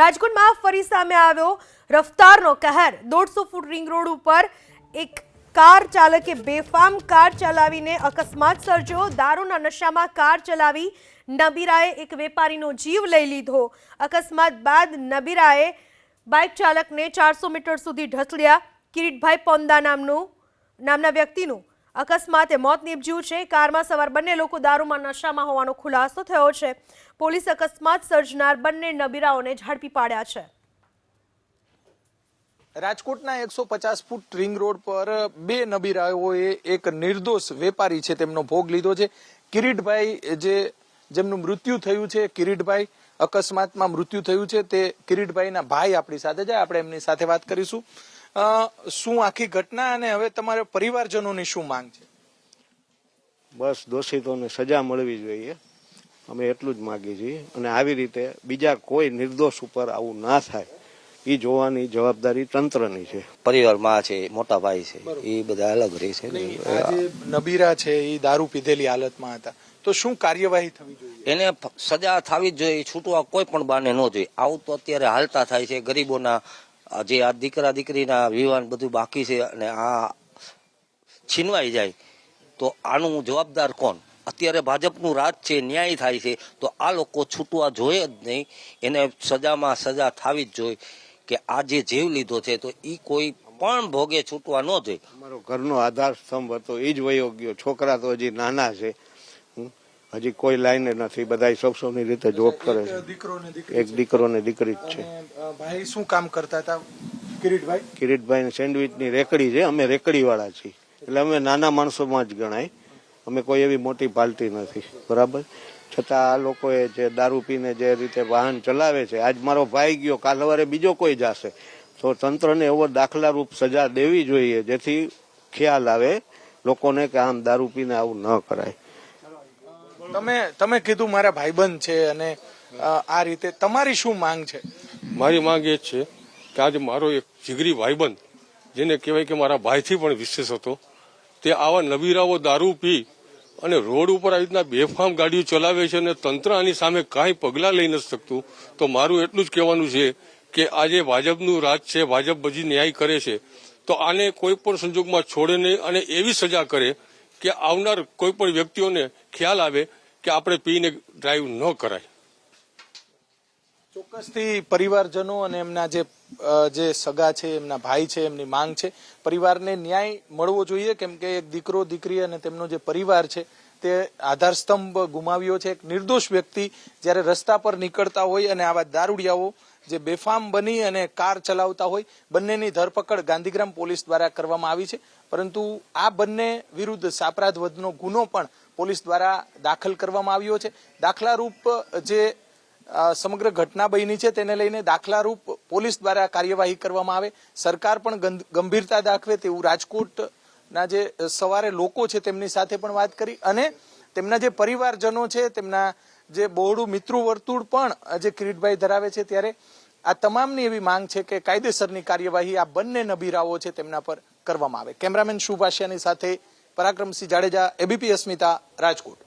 રાજકોટમાં ફરી સામે આવ્યો રફતારનો કહેર. દોઢસો ફૂટ રિંગ રોડ ઉપર એક કાર ચાલકે બેફામ કાર ચલાવીને અકસ્માત સર્જ્યો. દારૂના નશામાં કાર ચલાવી નબીરાએ એક વેપારીનો જીવ લઈ લીધો. અકસ્માત બાદ નબીરાએ બાઇક ચાલકને ચારસો મીટર સુધી ઢસડ્યા. કિરીટભાઈ પોંદા નામનું નામના વ્યક્તિનું અકસ્માતે મોત નીપજ્યું છે. કારમાં સવાર બંને લોકો દારૂમાં નશામાં હોવાનો ખુલાસો થયો છે. પોલીસ અકસ્માત સર્જનાર બંને નબીરાઓને ઝડપી પાડ્યા છે. રાજકોટના એકસો પચાસ ફૂટ રિંગ રોડ પર બે નબીરાઓએ એક નિર્દોષ વેપારી છે તેમનો ભોગ લીધો છે. કિરીટભાઈ, જે જેમનું મૃત્યુ થયું છે, કિરીટભાઈ, અકસ્માતમાં મૃત્યુ થયું છે, તે કિરીટભાઈના ભાઈ આપણી સાથે છે આપણે એમની સાથે વાત કરીશું. શું આખી ઘટના અને હવે તમારા પરિવારજનોની શું માંગ છે? બસ દોષિતોને સજા મળવી જોઈએ. અમે એટલું જ માગીએ છીએ. અને આવી રીતે બીજા કોઈ નિર્દોષ ઉપર આવું ના થાય. એ જોવાની જવાબદારી તંત્રની છે. પરિવારમાં છે મોટા ભાઈ છે એ બધા અલગ રહે છે. નબીરા છે એ દારૂ પીધેલી હાલતમાં હતા. તો શું કાર્યવાહી થવી જોઈએ? એને સજા થવી જ જોઈએ છૂટવા કોઈ પણ બાને ન જોઈએ. આવું તો અત્યારે હાલતા થાય છે ગરીબોના જે આ દીકરા દીકરીના વિવાહ બધું બાકી છે અને આ છીનવાઈ જાય, તો આનું જવાબદાર કોણ? અત્યારે ભાજપનું રાજ છે, ન્યાય થાય છે, તો આ લોકો છૂટવા જોઈએ જ નહીં. એને સજામાં સજા થવી જ જોઈએ કે આ જે જીવ લીધો છે, તો એ કોઈ પણ ભોગે છૂટવા ન જોઈએ. અમારો ઘરનો આધાર સ્તંભ હતો એ જ વયો ગયો છોકરા તો હજી નાના છે. હજી કોઈ લાઈને નથી. બધા સૌ સૌની રીતે જોબ કરે છે. એક દીકરો ને દીકરી જ છે. ભાઈ શું કામ કરતા હતા? કિરીટભાઈ? કિરીટભાઈ સેન્ડવિચની રેકડી છે. અમે રેકડી વાળા છીએ. એટલે અમે નાના માણસોમાં જ ગણાય. અમે કોઈ એવી મોટી પાલટી નથી. બરાબર? છતાં આ લોકોએ જે દારૂ પીને જે રીતે વાહન ચલાવે છે આજ મારો ભાઈ ગયો. કાલ સવારે બીજો કોઈ જશે. તો તંત્રને એવો દાખલારૂપ સજા દેવી જોઈએ જેથી ખ્યાલ આવે લોકોને કે આમ દારૂ પીને આવું ન કરાય. તમે તમે કીધું મારા ભાઈબંધ છે અને આ રીતે તમારી શું માંગ છે? મારી માંગ એ છે કે આજે મારો એક જીગરી ભાઈબંધ, જેને કહેવાય કે મારા ભાઈથી પણ વિશેષ હતો, તે આવા નબીરાઓ દારૂ પી અને રોડ ઉપર આવી રીતના બેફામ ગાડીઓ ચલાવે છે અને તંત્ર આની સામે કાંઈ પગલાં લઈ નથી શકતું, તો મારું એટલું જ કહેવાનું છે કે આજે ભાજપનું રાજ છે, ભાજપ બધી ન્યાય કરે છે, તો આને કોઈ પણ સંજોગમાં છોડે નહીં અને એવી સજા કરે કે આવનાર કોઈ પણ વ્યક્તિઓને ખ્યાલ આવે કે આપણે પીને ડ્રાઈવ ન કરાય. ચોક્કસથી પરિવારજનો અને એમના જે જે સગા છે, એમના ભાઈ છે, એમની માંગ છે, પરિવારને ન્યાય મળવો જોઈએ. કેમ કે એક દીકરો, દીકરી અને તેમનો જે પરિવાર છે, તે આધારસ્તંભ ગુમાવ્યો છે. એક નિર્દોષ વ્યક્તિ જ્યારે રસ્તા પર નીકળતા હોય અને આવા દારૂડિયાઓ જે બેફામ બની અને કાર ચલાવતા હોય, બંનેની ધરપકડ ગાંધીગ્રામ પોલીસ દ્વારા કરવામાં આવી છે. પરંતુ આ બંને વિરુદ્ધ સાપરાધ વધનો ગુનો પણ પોલીસ દ્વારા દાખલ કરવામાં આવ્યો છે. દાખલારૂપ જે સમગ્ર ઘટના બની છે તેને લઈને દાખલારૂપ પોલીસ દ્વારા કાર્યવાહી કરવામાં આવે. સરકાર પણ ગંભીરતા દાખવે તેવું રાજકોટના જે સવારે લોકો છે તેમની સાથે પણ વાત કરી અને તેમના જે પરિવારજનો છે તેમના જે બહોળું મિત્રુ વર્તુળ પણ જે કિરીટભાઈ ધરાવે છે ત્યારે આ તમામની એવી માંગ છે કે કાયદેસરની કાર્યવાહી આ બંને નબીરાઓ છે તેમના પર કરવામાં આવે. કેમેરામેન શુભાશિયાની સાથે પરાક્રમસિંહ જાડેજા, એબીપી અસ્મિતા, રાજકોટ.